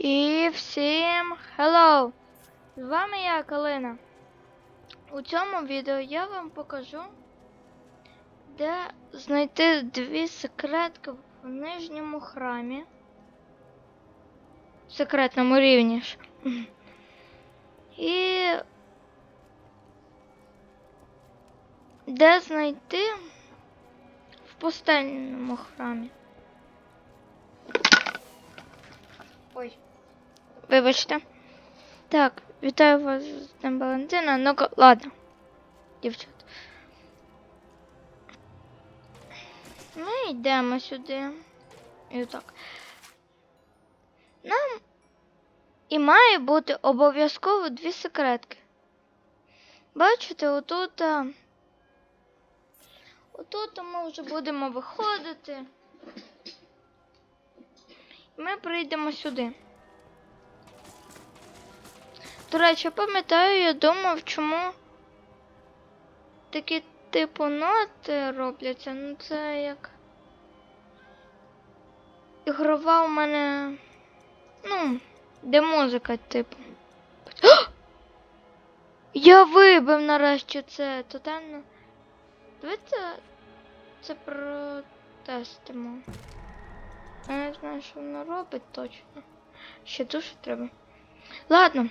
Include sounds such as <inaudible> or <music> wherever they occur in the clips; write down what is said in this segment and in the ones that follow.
І всім hello! З вами я, Калина. У цьому відео я вам покажу, де знайти дві секретки в нижньому храмі. В секретному рівні ж. <clears throat> І де знайти в пустельному храмі. Ой. Вибачте. Так, вітаю вас з Днем Валентина. Ну ладно, дівчат. Ми йдемо сюди. І отак. Нам і має бути обов'язково дві секретки. Бачите, отут. Отут ми вже будемо виходити. Ми прийдемо сюди. До речі, пам'ятаю, я думав, чому такі типу ноти робляться. Ну це як. Ігрова у мене. Ну, де музика, типу. О! <gasps> Я вибив нарешті це тотально. Давайте це протестимо. Я не знаю, що воно робить точно. Ще дуже треба. Ладно.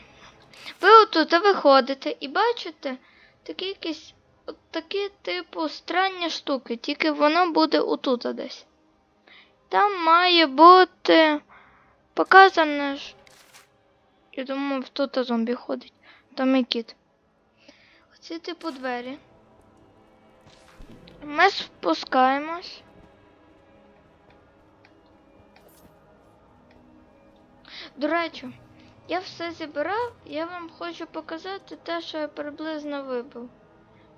Ви отут виходите і бачите такі якісь от такі, типу, странні штуки, тільки воно буде отут десь. Там має бути показане ж. Я думав, тут зомбі ходить. Там і кіт. Оці типу двері. Ми спускаємось. До речі, я все зібрав, я вам хочу показати те, що я приблизно вибив.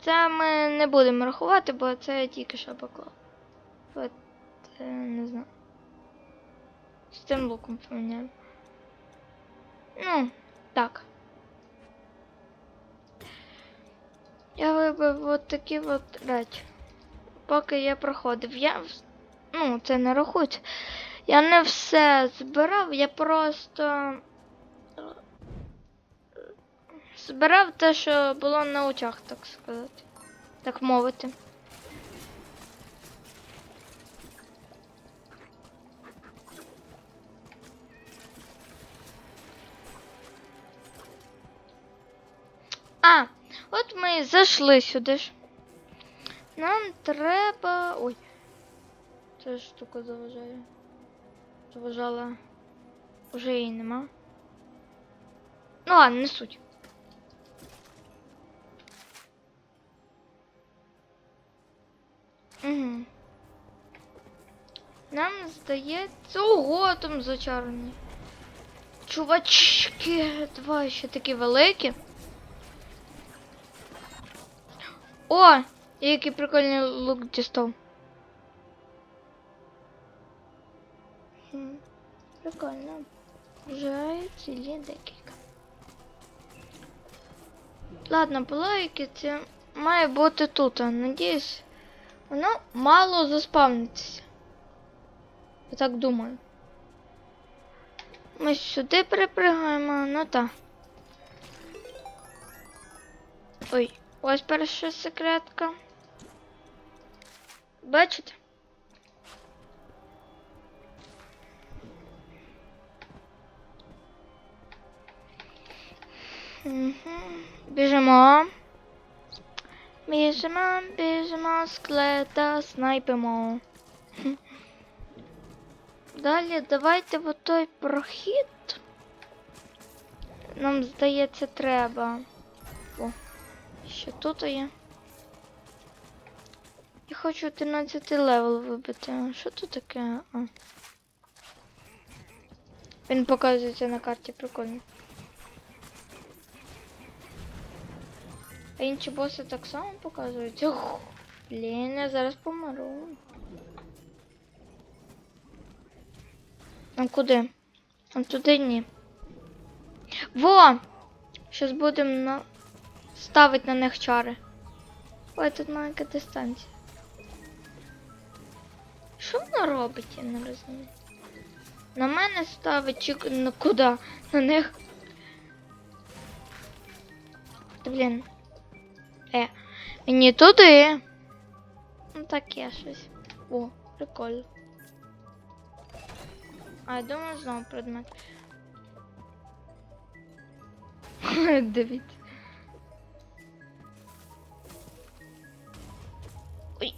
Це ми не будемо рахувати, бо це я тільки що поклав. От, е, не знаю. З цим луком поміняю. Ну, так. Я вибив от такі от речі. Поки я проходив. Я. Ну, це не рахується. Я не все збирав, я просто збирав те, що було на очах, так сказати. Так мовити. А, от ми і зайшли сюди ж. Нам треба. Ой. Ця штука заважає. Заважала. Уже її нема. Ну ладно, не суть. Нам здається. Ого, там зачарені. Чувачки, два ще такі великі. О! Який прикольний лук дістав. Прикольно. Вже цілі декілька. Ладно, полайки це має бути тут. Надіюсь, воно мало заспавнитися. Я так думаю. Ми сюди перепригаємо, ну так. Ой, ось перша секретка. Бачите? Мгм. Біжимо. Біжимо, біжимо, склета, снайпимо. Далі давайте в той прохід. Нам здається, треба. О, ще тут є. Я хочу 13 левел вибити. Що тут таке? А. Він показується на карті, прикольно. А інші боси так само показують. Ох, блін, я зараз помру. А куди? А туди ні. Во! Щас будемо на... ставити на них чари. Ой, тут маленька дистанція. Що воно робить, я не розумію. На мене ставить чи на куди? На них. Та, блін. Е, мені туди. Ну таке щось. О, прикольно. А я думаю, знову предмет. Дивіться. Ой.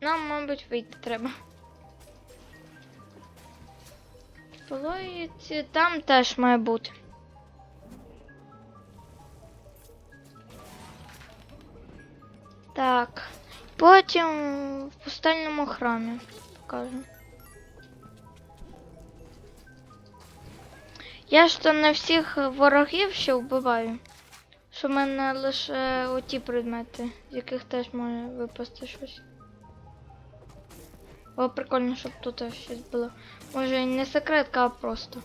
Нам, мабуть, вийти треба. По там теж має бути. Так. Потім в пустельному храмі покажу. Я ж то не всіх ворогів ще вбиваю. Що в мене лише оті предмети, з яких теж може випасти щось. О, прикольно, щоб тут щось було. Може не секретка, а просто.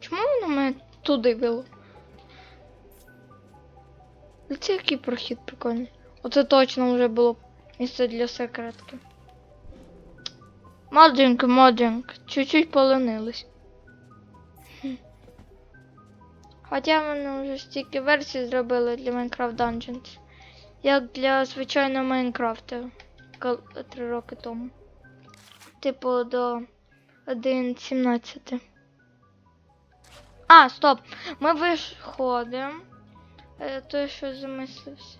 Чому воно мене туди вело? Це який прохід прикольний. Оце точно вже було місце для секретки. Моджинг, моджинг. Чуть-чуть поленились. Хм. Хоча вони вже стільки версій зробили для Minecraft Dungeons. Як для звичайного Майнкрафта три роки тому. Типу до 1.17. А, стоп! Ми виходимо. Е, той, що замислився.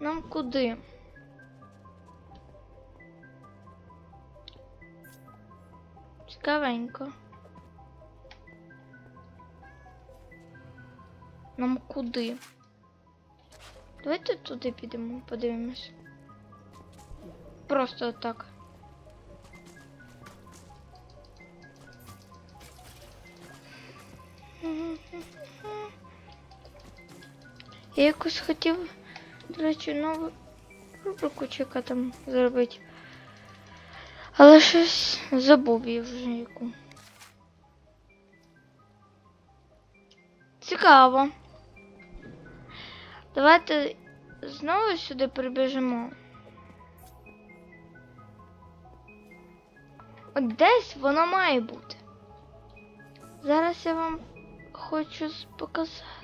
Нам куди? Цікавенько. Нам куди? Давайте туди підемо, подивимось. Просто так. Я якось хотів, до речі, нову рубрику чи яка там зробити. Але щось забув я вже яку. Цікаво. Давайте знову сюди прибіжимо. От десь воно має бути. Зараз я вам хочу показати.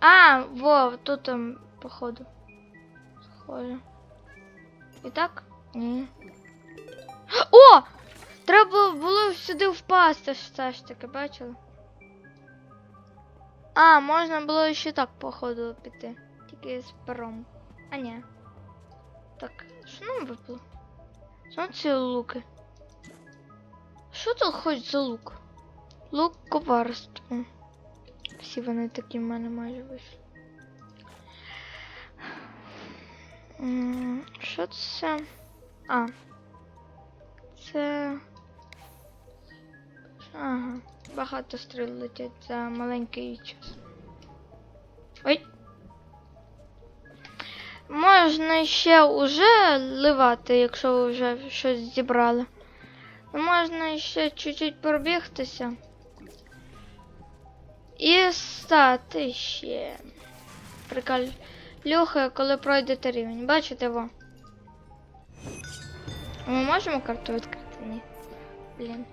А, во, тут там, походу. Схоже. І так? Ні. О! Треба було сюди впасти все ж таки, бачили? А, можна було ще так, походу, піти. Тільки з пером. А ні. Так, що нам випало? Що ці луки? Що тут хоч за лук? Лук коварство. Всі вони такі в мене майже вийшли. Що це? А. Це. Ага. Багато стріл летять за маленький час. Ой. Можна ще уже ливати, якщо ви вже щось зібрали. Можна ще чуть-чуть пробігтися. І стати ще. Приколюха, коли пройдете рівень. Бачите во? Ми можемо карту відкрити? Ні. Блін.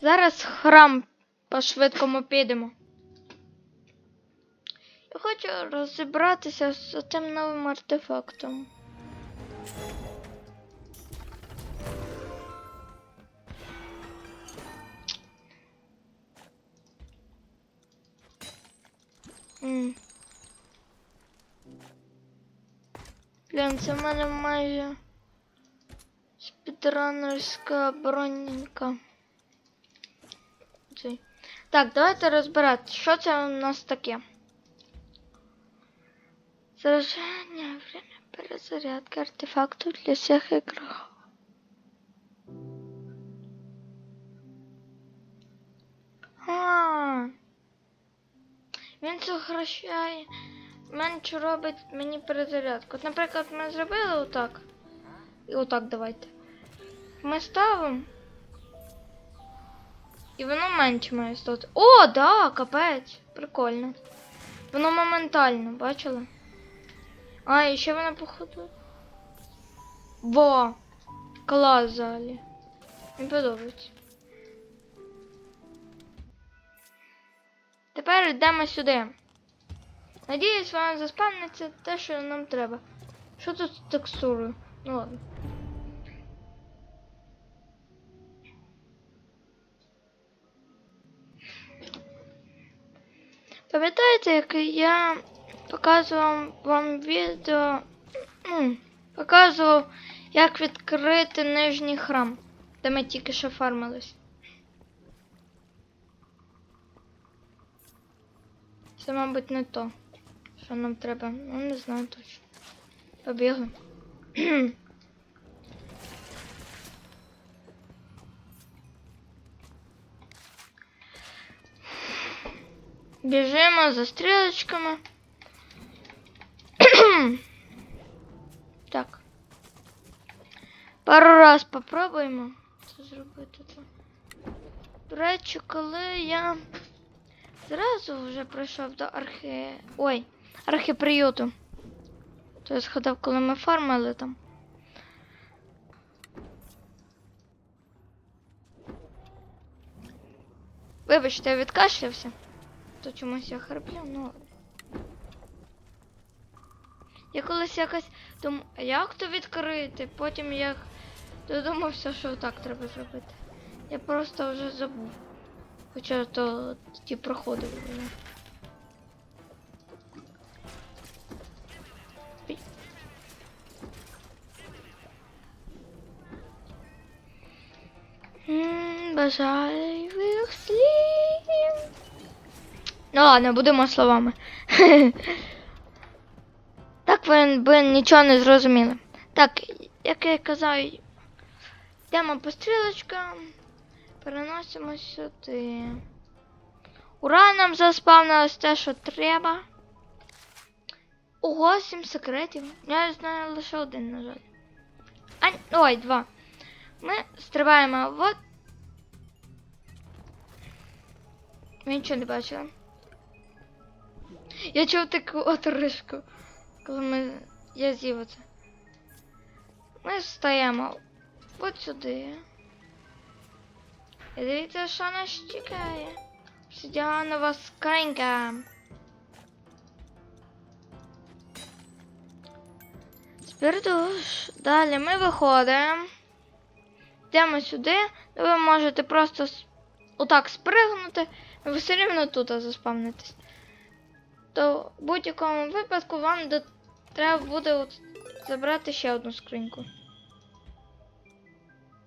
Зараз храм по-швидкому підемо. Я хочу розібратися з тим новим артефактом. М. Блін, це в мене майже спідранерська броненька. Цей. Так, давайте розбирати, що це у нас таке. Зараження, время перезарядки артефакту для всіх ігроків. А, він сокращає, менше робить мені перезарядку. От, наприклад, ми зробили отак. І отак давайте. Ми ставимо. І воно менше має стати. О, да, капець. Прикольно. Воно моментально, бачили? А, і ще воно походу. Во! Клас взагалі. Мені подобається. Тепер йдемо сюди. Надіюсь, вам заспавниться те, що нам треба. Що тут з текстурою? Ну ладно. Пам'ятаєте, як я показував вам відео, ну, показував, як відкрити нижній храм, де ми тільки що фармились. Це, мабуть, не то, що нам треба. Ну, не знаю точно. Побігли. <clears throat> Біжимо за стрілочками. <clears throat> так. Пару раз попробуємо це зробити. До речі, коли я зразу вже прийшов до архі... Ой, архіприюту. То я згадав, коли ми фармили там. Вибачте, я відкашлявся. То чомусь я хриплю, ну. Я колись якось думав, як то відкрити? Потім я додумався, що так треба зробити. Я просто вже забув. Хоча то ті проходи були. Ой. М, Бажаю слів. Ну ладно, будемо словами. <laughs> так ви би нічого не зрозуміли. Так, як я казав, йдемо по стрілочкам, переносимо сюди. Ура, нам заспавнилось те, що треба. Ого, сім секретів. Я знаю лише один, на жаль. А, ой, два. Ми стрибаємо от. Ви нічого не бачили. Я чув таку отрижку, коли ми. Я з'їв оце. Ми встаємо от сюди. І дивіться, що нас чекає. Обсидіанова скринька. Спиртуш. Далі ми виходимо. Йдемо сюди, ви можете просто отак спригнути, ви все рівно тут заспавнитесь. То в будь-якому випадку вам до... треба буде от забрати ще одну скриньку.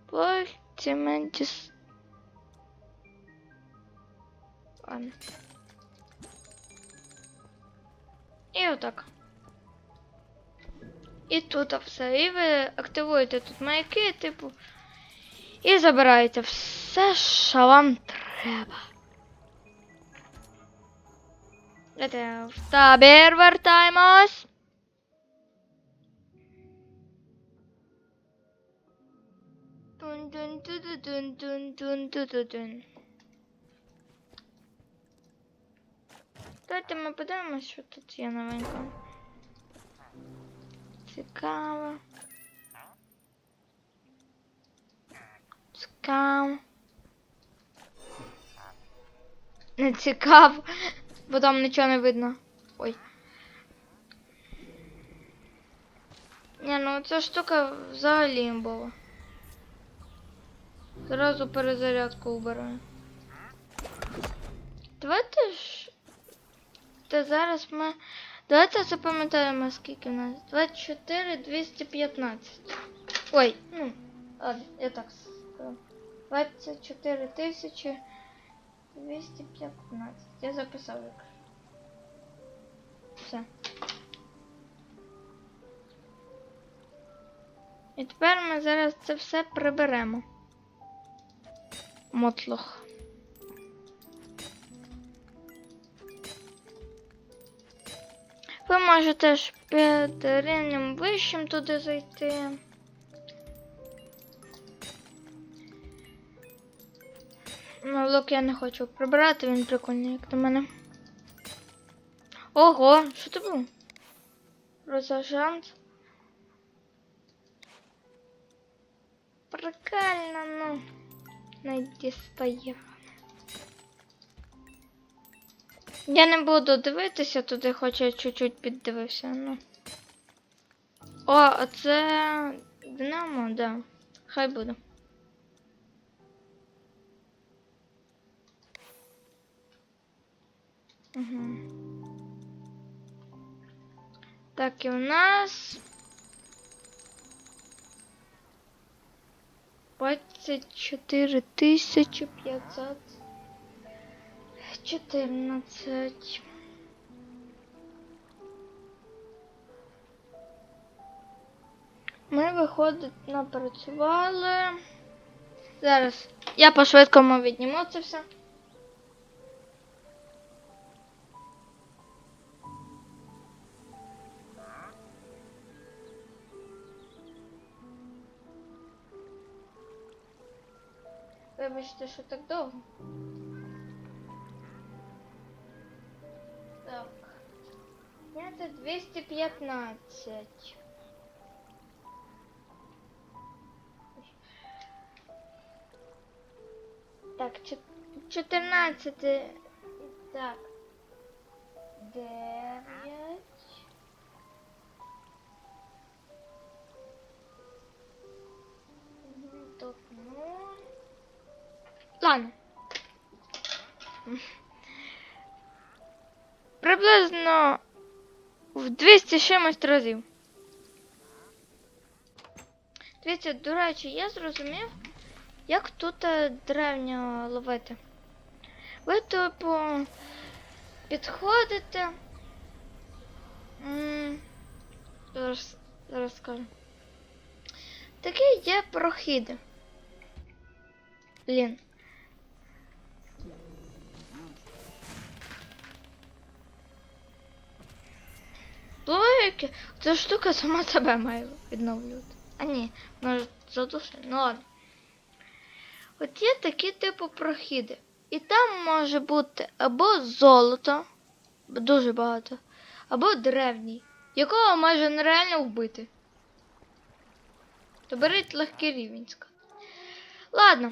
Потім Ладно. І отак. І тут все. І ви активуєте тут маяки, типу. І забираєте все, що вам треба. Давайте в табір вертаємось. Тун-тун-ту-ту-тун-тун-тун-тун-тун. Давайте ми подивимось, що тут є новенького. Цікаво. Цікаво. Не цікаво, бо там нічого не видно. Ой. Ні, ну ця штука взагалі імбова. Зразу перезарядку убираю. Давайте ж. Та зараз ми. Давайте запам'ятаємо, скільки у нас. 24 215. Ой, ну, ладно, я так сказав. 24 тисячі 215. Я записав як. Все. І тепер ми зараз це все приберемо. Мотлох. Ви можете ж під рівнем вищим туди зайти. Ну, Блок я не хочу прибирати, він прикольний, як на мене. Ого, що це було? Розажант. Прикольно, ну. Не дістає. Я не буду дивитися туди, хоч я чуть-чуть піддивився, ну. О, а це Динамо, да. Хай буде. Угу. Так, і у нас 24 тисячі 514. Ми, виходить, напрацювали. Зараз я по-швидкому відніму це все. Вибачте, що так довго. Зняти 215. Так, чот- 14. Так. 9. Тут 0. Ладно. Приблизно в 200 з чимось разів. Дивіться, до речі, я зрозумів, як тут е, древньо ловити. Ви, типу, підходите. Зараз, зараз скажу. Такі є прохіди. Блін. Логіки, ця штука сама себе має відновлювати. А ні, може задушить. Ну ладно. От є такі типу прохіди. І там може бути або золото, дуже багато, або древній, якого майже нереально вбити. То беріть легкий рівенська. Ладно.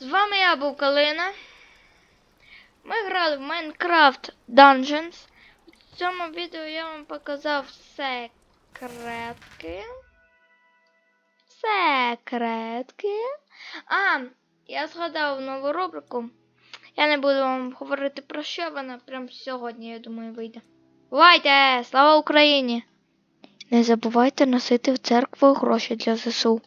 З вами я був Калина. Ми грали в Minecraft Dungeons. Цьому відео я вам показав секретки. Секретки. А, я згадав нову рубрику. Я не буду вам говорити про що вона прямо сьогодні, я думаю, вийде. Бувайте! Слава Україні! Не забувайте носити в церкву гроші для ЗСУ.